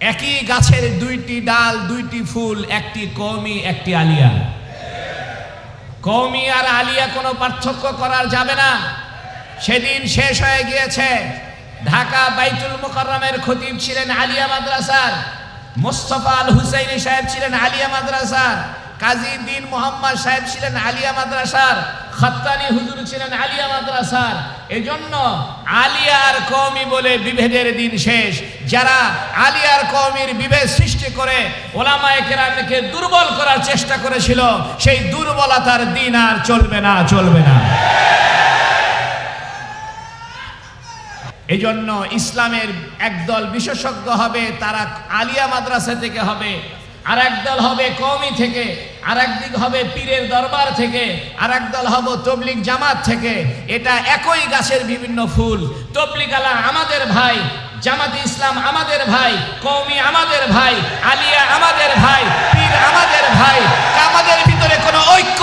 একই গাছের দুইটি ডাল, দুইটি ফুল, একটি কৌমি একটি আলিয়া। কৌমি আর আলিয়া কোনো পার্থক্য করার যাবে না। সেদিন শেষ হয়ে গিয়েছে। ঢাকা বাইতুল মুকাররমের খতিব ছিলেন আলিয়া মাদ্রাসার। মোস্তফা আল হুসাইনি সাহেব ছিলেন আলিয়া মাদ্রাসার। কাজী দিন মোহাম্মদ সাহেব ছিলেন আলিয়া মাদ্রাসার। খত্তানি হুজুর ছিলেন আলিয়া মাদ্রাসার। এজন্য আলিয়ার কওমি বলে বিভেদের দিন শেষ। যারা আলিয়ার কওমির বিভেদ সৃষ্টি করে, ওলামায়ে দুর্বল করার চেষ্টা করেছিল, সেই দুর্বলতার দিন আর চলবে না চলবে না। এই জন্য ইসলামের একদল বিশেষজ্ঞ হবে, তারা আলিয়া মাদ্রাসা থেকে হবে আর একদল হবে কওমি থেকে। আর হবে পীরের দরবার থেকে আর একদল হবে তবলিগ জামাত থেকে। এটা একই গাছের বিভিন্ন ফুল। তবলিগ আলা আমাদের ভাই, জামাতে ইসলাম আমাদের ভাই, কওমি আমাদের ভাই, আলিয়া আমাদের ভাই, পীর আমাদের ভাই। আমাদের ভিতরে কোনো ঐক্য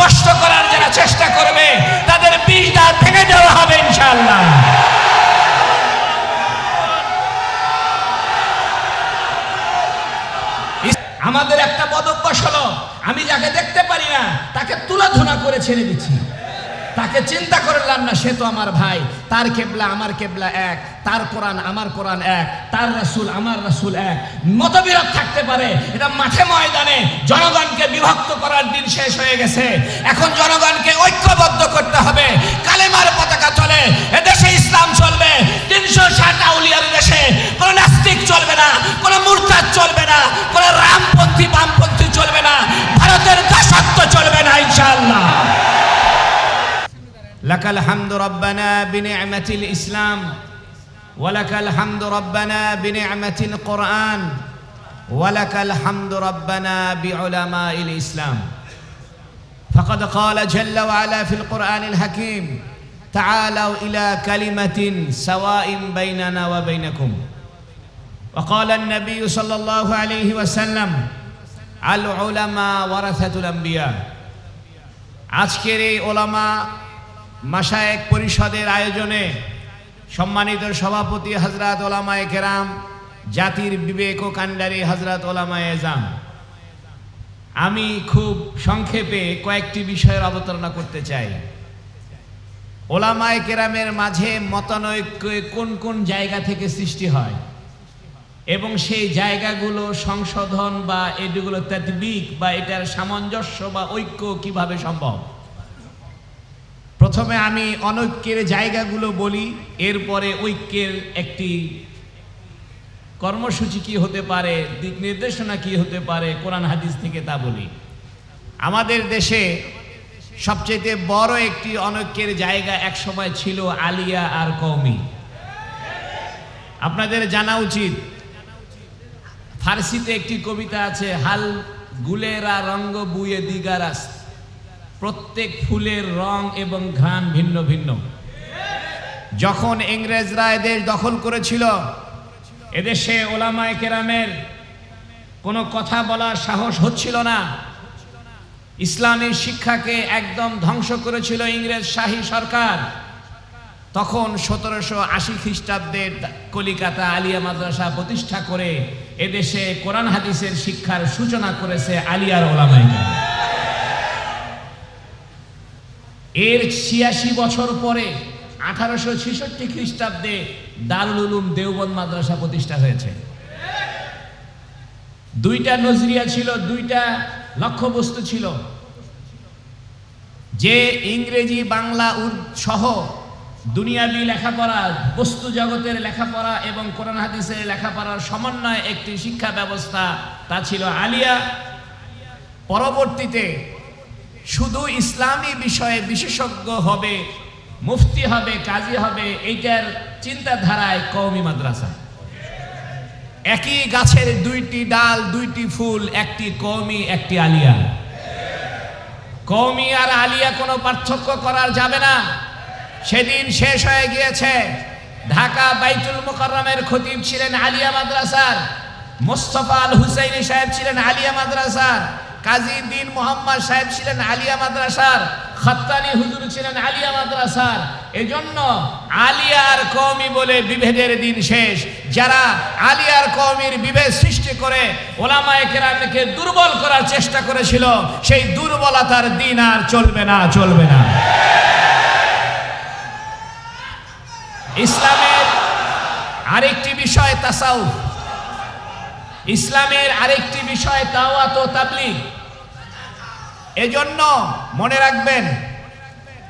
নষ্ট করার যারা চেষ্টা করবে, তাদের বীজ দাঁত ভেঙে দেওয়া হবে। ছেড়ে দিচ্ছি। তাকে চিন্তা করলাম না, সে তো আমার ভাই। তার কেবলা আমার কেবলা এক, তার কোরআন আমার কোরআন এক, তার রাসূল আমার রাসূল এক। মতবিরোধ থাকতে পারে, এটা মাঠে ময়দানে জনগণকে বিভক্ত করার দিন শেষ হয়ে গেছে। এখন জনগণকে ঐক্যবদ্ধ করতে হবে। কালেমার পতাকা চলে, এদেশে ইসলাম চলবে। তিনশো ষাট আউলিয়ার দেশে কোনো নাস্তিক চলবে না। لك الحمد ربنا بنعمة الإسلام ولك الحمد ربنا بنعمة القرآن ولك الحمد ربنا بعلماء الإسلام فقد قال جل وعلا في القرآن الحكيم تعالوا إلى كلمة سواء بيننا وبينكم وقال النبي صلى الله عليه وسلم العلماء ورثة الأنبياء আজকের এই ওলামা মাসায়েক পরিষদের আয়োজনে সম্মানিত সভাপতি হজরত ওলামায়ে কেরাম, জাতির বিবেক ও কান্ডারি হজরত ওলামায় এজাম। আমি খুব সংক্ষেপে কয়েকটি বিষয়ের অবতারণা করতে চাই। ওলামায় কেরামের মাঝে মতানৈক্য কোন কোন জায়গা থেকে সৃষ্টি হয়? এবং সেই জায়গাগুলো সংশোধন বা এগুলো তদ্বিক বা এটার সামঞ্জস্য বা ঐক্য কীভাবে সম্ভব? প্রথমে আমি অনৈক্যের জায়গাগুলো বলি, এরপরে ঐক্যের একটি কর্মসূচি কি হতে পারে, দিক নির্দেশনা কি হতে পারে, কোরআন হাদিস থেকে তা বলি। আমাদের দেশে সবচেয়ে বড় একটি অনৈক্যের জায়গা এক সময় ছিল আলিয়া আর কওমি। আপনাদের জানা উচিত, ফার্সিতে একটি কবিতা আছে, হাল গুলেরা রঙ্গ বুয়ে দিগারাস প্রত্যেক ফুলের রং এবং ঘ্রাণ ভিন্ন ভিন্ন। যখন ইংরেজরা এদেশ দখল করেছিল এদেশে ওলামায় কেরামের কোনো কথা বলার সাহস হচ্ছিল না। ইসলামের শিক্ষাকে একদম ধ্বংস করেছিল ইংরেজ শাহী সরকার। তখন সতেরোশো আশি খ্রিস্টাব্দের কলিকাতা আলিয়া মাদ্রাসা প্রতিষ্ঠা করে এদেশে কোরআন হাদিসের শিক্ষার সূচনা করেছে আলিয়ার ওলামাই এর ছিয়াশি বছর পরে আঠারোশো ছেষট্টি খ্রিস্টাব্দে দারুল উলুম মাদ্রাসা প্রতিষ্ঠা হয়েছে। দুইটা নজরিয়া ছিল, দুইটা লক্ষ্যবস্তু ছিল। যে ইংরেজি, বাংলা সহ দুনিয়াবি লেখাপড়া, বস্তু জগতের লেখাপড়া এবং কোরআন হাদিসের লেখাপড়ার সমন্বয় একটি শিক্ষা ব্যবস্থা, তা ছিল আলিয়া। পরবর্তীতে শুধু ইসলামী বিষয়ে বিশেষজ্ঞ হবে, মুফতি হবে, কাজী হবে, এইটার চিন্তাধারায় কওমি মাদ্রাসা। একই গাছের দুইটি ডাল, দুইটি ফুল, একটি কওমি, একটি আলিয়া। কওমি আর আলিয়া কোনো পার্থক্য করার যাবে না। সেদিন শেষ হয়ে গিয়েছে। ঢাকা বাইতুল মুকাররমের খতিব ছিলেন আলিয়া মাদ্রাসার, মোস্তফা আল হুসাইনি সাহেব ছিলেন আলিয়া মাদ্রাসার। কাজী দিন মোহাম্মদ সাহেব ছিলেন আলিয়া মাদ্রাসার, খত্তানি হুজুর ছিলেন আলিয়া মাদ্রাসার। এজন্য আলিয়ার কওমি বলে বিভেদের দিন শেষ। যারা আলিয়ার কওমির বিভেদ সৃষ্টি করে ওলামায়ে দুর্বল করার চেষ্টা করেছিল, সেই দুর্বলতার দিন আর চলবে না চলবে না। ইসলামের আরেকটি বিষয় তাসাউফ। ইসলামের আরেকটি বিষয় তাওয়াত ও তাবলিগ। এজন্য মনে রাখবেন,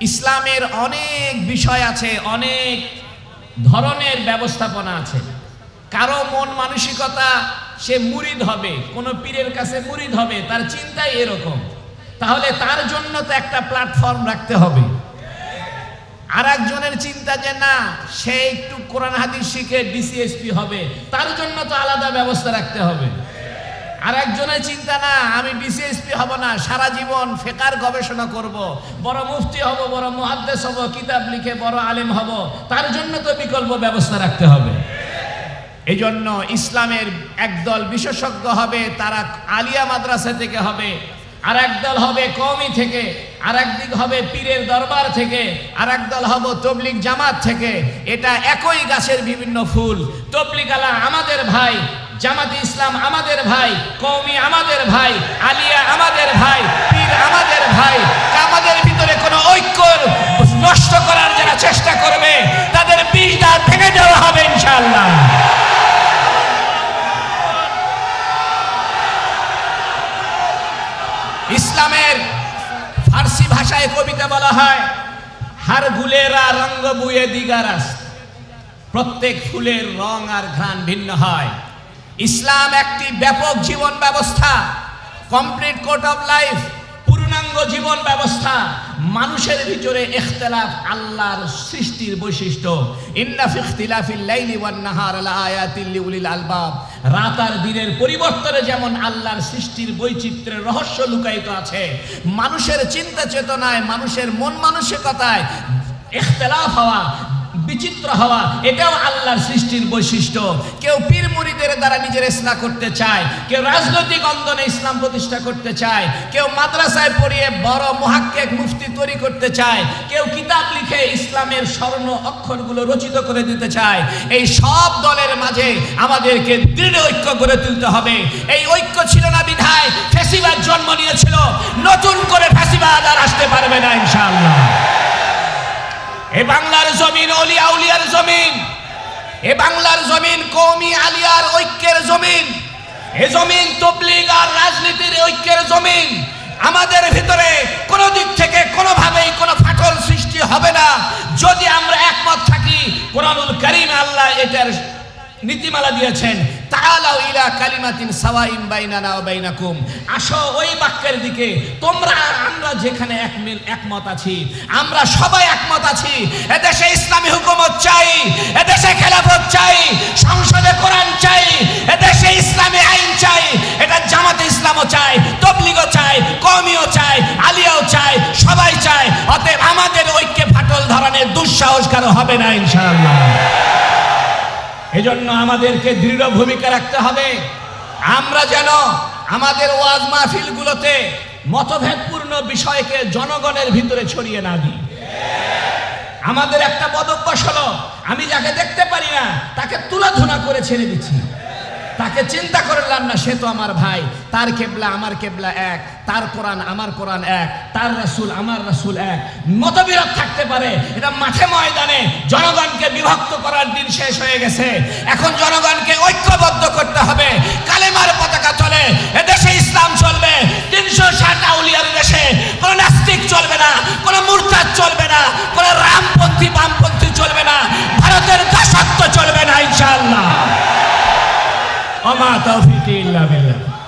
ইসলামের অনেক বিষয় আছে, অনেক ধরনের ব্যবস্থাপনা আছে। কারও মন মানসিকতা সে মুরিদ হবে, কোনো পীরের কাছে মুরিদ হবে, তার চিন্তাই এরকম। তাহলে তার জন্য তো একটা প্ল্যাটফর্ম রাখতে হবে। আর একজনের চিন্তা যে না, সে একটু কোরআন হাদিস শিখে ডিসিএসপি হবে, তার জন্য তো আলাদা ব্যবস্থা রাখতে হবে। আর একজনের চিন্তা না, আমি ডিসিএসপি হব না, সারা জীবন ফেকার গবেষণা করব, বড় মুফতি হব, বড় মুহাদ্দেস হব, কিতাব লিখে বড় আলেম হব, তার জন্য তো বিকল্প ব্যবস্থা রাখতে হবে। এই জন্য ইসলামের একদল বিশেষজ্ঞ হবে, তারা আলিয়া মাদ্রাসা থেকে হবে আর একদল হবে কওমি থেকে। আর একদিক হবে পীরের দরবার থেকে আর দল হব তবলিক জামাত থেকে। এটা একই গাছের বিভিন্ন ফুল। তবলিকালা আমাদের ভাই, জামাতে ইসলাম আমাদের ভাই, কওমি আমাদের ভাই, আলিয়া আমাদের ভাই, পীর আমাদের ভাই। আমাদের ভিতরে কোনো ঐক্য নষ্ট করার যারা চেষ্টা করবে, তাদের হার গুলেরা রঙ্গ বুয়ে দিগারাস প্রত্যেক ফুলের রং আর ঘ্রাণ ভিন্ন হয়। ইসলাম একটি ব্যাপক জীবন ব্যবস্থা কমপ্লিট কোড অফ লাইফ পূর্ণাঙ্গ জীবন ব্যবস্থা। মানুষের ভিতরে ইখতিলাফ আল্লাহর সৃষ্টির বৈশিষ্ট্য। ইন্না ফি ইখতিলাফিল লাইলি ওয়ান নাহার লাআয়াতিল লিউলিল আলবাব। রাত আর দিনের পরিবর্তনে যেমন আল্লাহর সৃষ্টির বৈচিত্র্যের রহস্য লুকায়িত আছে, মানুষের চিন্তা চেতনায়, মানুষের মন মানসিকতায় এখতলাফ হওয়া বিচিত্র হওয়া, এটাও আল্লাহর সৃষ্টির বৈশিষ্ট্য। কেউ পীর মুরিদের দ্বারা নিজের ইসলাম করতে চায়, কেউ রাজনৈতিক অঙ্গনে ইসলাম প্রতিষ্ঠা করতে চায়, কেউ মাদ্রাসায় পড়িয়ে বড় মহাক্কেক মুফতি তৈরি করতে চায়, কেউ কিতাব লিখে ইসলামের স্বর্ণ অক্ষরগুলো রচিত করে দিতে চায়। এই সব দলের মাঝে আমাদেরকে দৃঢ় ঐক্য গড়ে তুলতে হবে। এই ঐক্য ছিল না বিধায় ফেসিবাদ জন্ম নিয়েছিল। নতুন করে ফেসিবাদ এ বাংলার জমিন কৌমি আলিয়ার ঐক্যের জমিন। এ জমিন তবলিগ আর রাজনীতির ঐক্যের জমিন। আমাদের ভিতরে কোনো দিক থেকে কোনোভাবেই কোনো ফাটল সৃষ্টি হবে না। যদি আমরা একমত থাকি, কোরআনুল করিম আল্লাহ এটার নীতিমালা দিয়েছেন, তাআলাউ ইলা কালিমাতিন সাওয়াইন বাইনানা বাইনাকুম। আসো ওই বাক্যের দিকে। তোমরা আমরা যেখানে এক মিল একমত আছি, আমরা সবাই একমত আছি। এদেশে ইসলামী হুকুমত চাই কারও হবে না ইনশাআল্লাহ? এজন্য আমাদেরকে দৃঢ় ভূমিকা রাখতে হবে। আমরা যেন আমাদের ওয়াজ মাহফিলগুলোতে মতভেদপূর্ণ বিষয়কে জনগণের ভিতরে ছড়িয়ে না দিই। আমাদের একটা হলো, আমি যাকে দেখতে পারি না, তাকে তুলাধুনা করে ছেড়ে দিচ্ছি। তাকে চিন্তা করলাম না, সে তো আমার ভাই। তার কেবলা আমার কেবলা এক, তার কোরআন আমার কোরআন এক, তার রাসূল আমার রাসুল এক। মতবিরোধ থাকতে পারে। এটা মাঠে ময়দানে জনগণকে বিভক্ত করার দিন শেষ হয়ে গেছে। এখন জনগণকে ঐক্যবদ্ধ করতে হবে। কালেমার পতাকা চলে, এদেশে ইসলাম চলবে। ইল্লা বিল্লাহ